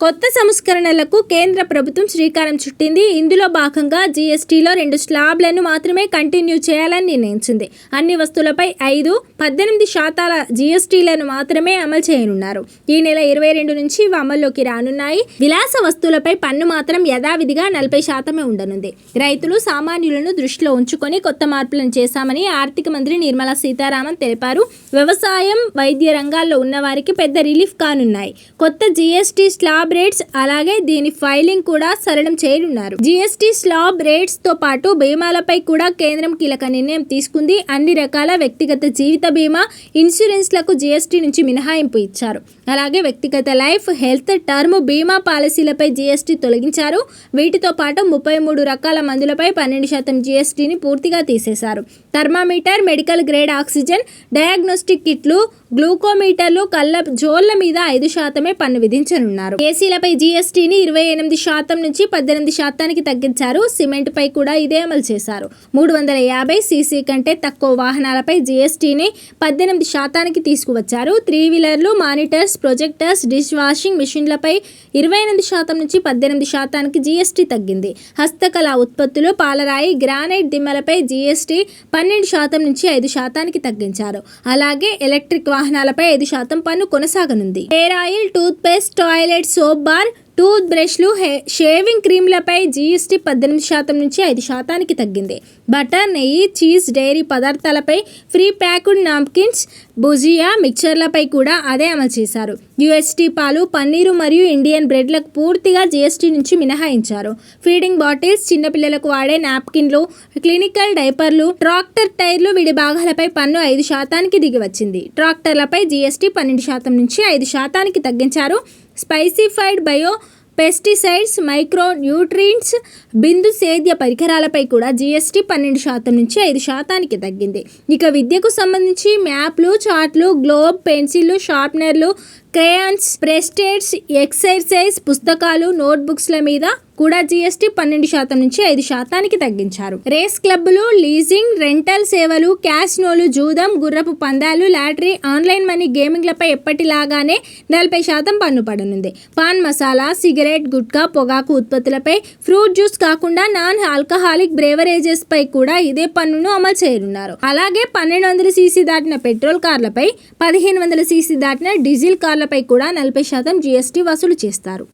కొత్త సంస్కరణలకు కేంద్ర ప్రభుత్వం శ్రీకారం చుట్టింది. ఇందులో భాగంగా జీఎస్టీలో రెండు స్లాబ్లను మాత్రమే కంటిన్యూ చేయాలని నిర్ణయించింది. అన్ని వస్తువులపై ఐదు పద్దెనిమిది శాతాల జీఎస్టీలను మాత్రమే అమలు చేయనున్నారు. ఈ నెల ఇరవై రెండు నుంచి ఇవి అమల్లోకి రానున్నాయి. విలాస వస్తువులపై పన్ను మాత్రం యథావిధిగా నలభై శాతమే ఉండనుంది. రైతులు సామాన్యులను దృష్టిలో ఉంచుకొని కొత్త మార్పులను చేశామని ఆర్థిక మంత్రి నిర్మలా సీతారామన్ తెలిపారు. వ్యవసాయం వైద్య రంగాల్లో ఉన్నవారికి పెద్ద రిలీఫ్ కానున్నాయి. కొత్త జీఎస్టీ స్లాబ్ రేట్స్ అలాగే దీని ఫైలింగ్ కూడా సరళం చేయనున్నారు. జీఎస్టీ స్లాబ్ రేట్స్తో పాటు బీమాలపై కూడా కేంద్రం కీలక నిర్ణయం తీసుకుంది. అన్ని రకాల వ్యక్తిగత జీవిత బీమా ఇన్సూరెన్స్లకు జీఎస్టీ నుంచి మినహాయింపు ఇచ్చారు. అలాగే వ్యక్తిగత లైఫ్ హెల్త్ టర్మ్ బీమా పాలసీలపై జీఎస్టీ తొలగించారు. వీటితో పాటు ముప్పై మూడు రకాల మందులపై పన్నెండు శాతం జీఎస్టీని పూర్తిగా తీసేశారు. Thermometer medical grade oxygen diagnostic కిట్లు గ్లూకోమీటర్లు కళ్ళ జోళ్ళ మీద ఐదు శాతమే పన్ను విధించనున్నారు. ఏసీలపై జీఎస్టీని ఇరవై ఎనిమిది శాతం నుంచి పద్దెనిమిది శాతానికి తగ్గించారు. సిమెంట్ పై కూడా ఇదే అమలు చేశారు. మూడు వందల యాభై సీసీ కంటే తక్కువ వాహనాలపై జీఎస్టీని పద్దెనిమిది శాతానికి తీసుకువచ్చారు. త్రీ వీలర్లు మానిటర్స్ ప్రొజెక్టర్స్ డిష్ వాషింగ్ మిషన్లపై ఇరవై ఎనిమిది శాతం నుంచి పద్దెనిమిది శాతానికి జీఎస్టీ తగ్గింది. హస్తకళ ఉత్పత్తులు పాలరాయి గ్రానైట్ దిమ్మలపై జీఎస్టీ పన్నెండు శాతం నుంచి ఐదు శాతానికి తగ్గించారు. అలాగే ఎలక్ట్రిక్ వాహనాలపై ఐదు శాతం పన్ను కొనసాగనుంది. Hair oil toothpaste toilet soap bar tooth బ్రష్లు హే షేవింగ్ క్రీమ్లపై జీఎస్టీ పద్దెనిమిది శాతం నుంచి ఐదు శాతానికి తగ్గింది. బటర్ నెయ్యి చీజ్ డైరీ పదార్థాలపై ఫ్రీ ప్యాక్డ్ నాప్కిన్స్ భుజియా మిక్చర్లపై కూడా అదే అమలు చేశారు. యుఎస్టీ పాలు పన్నీరు మరియు ఇండియన్ బ్రెడ్లకు పూర్తిగా జీఎస్టీ నుంచి మినహాయించారు. ఫీడింగ్ బాటిల్స్ చిన్నపిల్లలకు వాడే నాప్కిన్లు క్లినికల్ డైపర్లు ట్రాక్టర్ టైర్లు విడి భాగాలపై పన్ను ఐదు శాతానికి దిగి వచ్చింది ట్రాక్టర్లపై జీఎస్టీ పన్నెండు శాతం నుంచి ఐదు శాతానికి తగ్గించారు. Specified bio pesticides micronutrients బిందు సేద్య పరికరాలపై కూడా జీఎస్టీ పన్నెండు శాతం నుంచి ఐదు శాతానికి తగ్గింది. ఇక విద్యకు సంబంధించి మ్యాప్లు చార్ట్లు గ్లోబ్ పెన్సిళ్ళు షార్ప్నర్లు క్రేయాన్స్ ప్రెస్టేట్స్ ఎక్సర్సైజ్ పుస్తకాలు నోట్బుక్స్ల మీద కూడా జీఎస్టీ పన్నెండు శాతం నుంచి ఐదు శాతానికి తగ్గించారు. రేస్ క్లబ్లు లీజింగ్ రెంటల్ సేవలు క్యాస్నోలు జూదం గుర్రపు పందాలు లాటరీ ఆన్లైన్ మనీ గేమింగ్లపై ఎప్పటిలాగానే నలభై శాతం పన్ను పడనుంది. పాన్ మసాలా సిగరెట్ గుట్కా పొగాకు ఉత్పత్తులపై ఫ్రూట్ జ్యూస్ కాకుండా నాన్ ఆల్కహాలిక్ బ్రేవరేజెస్ పై కూడా ఇదే పన్నును అమలు చేయనున్నారు. అలాగే పన్నెండు వందల సీసీ దాటిన పెట్రోల్ కార్లపై పదిహేను వందల సీసీ దాటిన డీజిల్ కార్లపై కూడా నలభై శాతం జీఎస్టీ వసూలు చేస్తారు.